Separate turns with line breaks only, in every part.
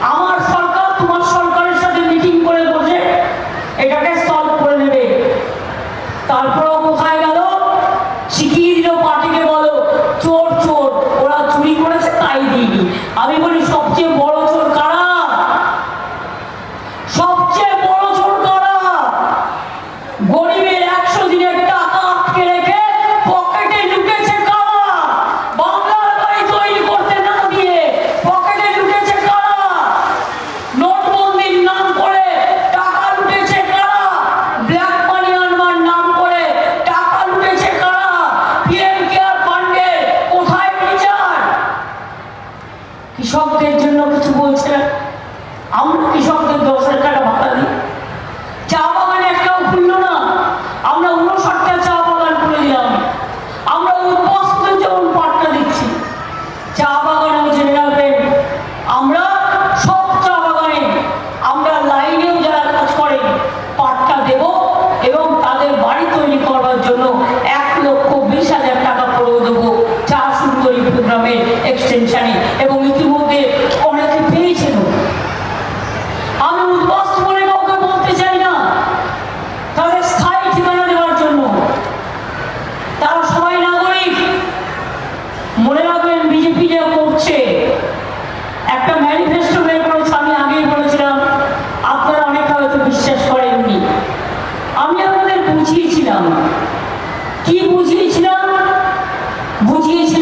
아마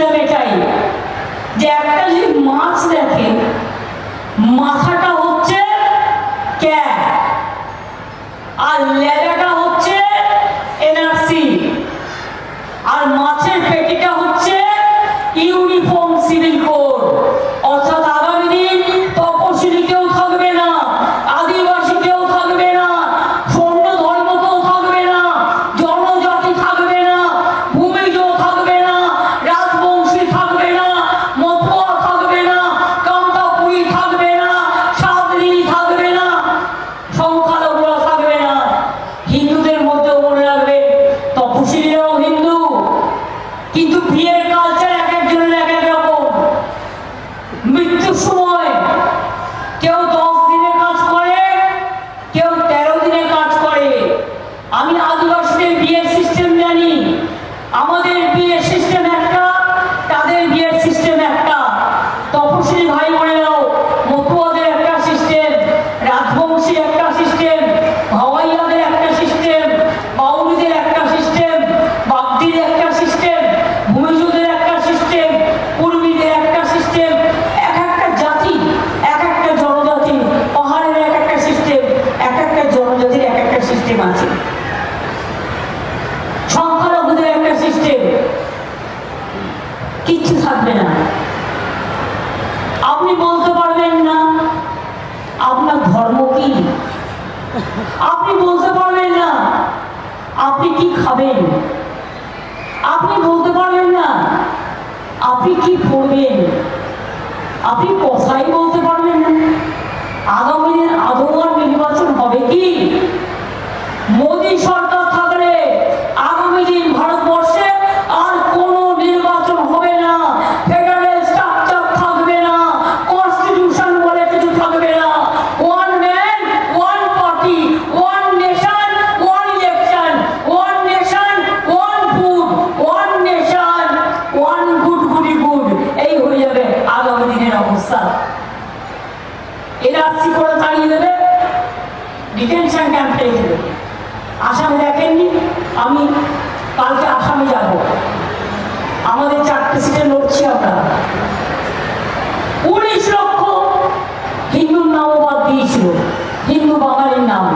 ছিলাম এটাই যে একটা যদি মাছ দেখে মাথাটা হচ্ছে ক্যা আর Mais just want. আপনার ধর্ম কি? আপনি বলতে পারবেন না। আপনি কি খাবেন? আপনি বলতে পারবেন না। আপনি কি করবেন আপনি কথাই বলতে পারবেন না। আগামী দিনের আদৌ নির্বাচন হবে কি? আসামে দেখেননি আমি কালকে আসামে যাব। আমাদের চারটে সিটে লড়ছি আমরা। উনিশ লক্ষ হিন্দুর নামও বাদ দিয়েছিল, হিন্দু বাঙালির নাম।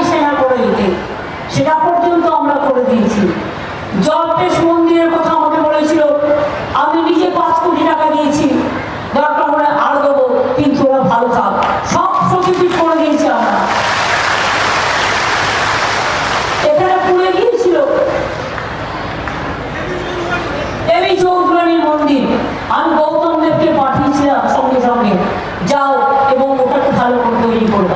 নারায়ণী সেনা করে দিতে। সেটা পর্যন্ত আমরা করে দিয়েছি। জল্পেশ মন্দিরের কথা আমাকে বলেছিল, আমি নিজে পাঁচ কোটি টাকা দিয়েছি। দরকার হলে আর দেবো, কিন্তু ওরা ভালো থাক। সব সতীপীঠ করে দিয়েছি আমরা এখানে পুড়ে গিয়েছিল। দেবী চৌধুরানীর মন্দির। আমি গৌতম দেবকে পাঠিয়েছিলাম সঙ্গে সঙ্গে। যাও এবং ওটাকে ভালো করে তৈরি করে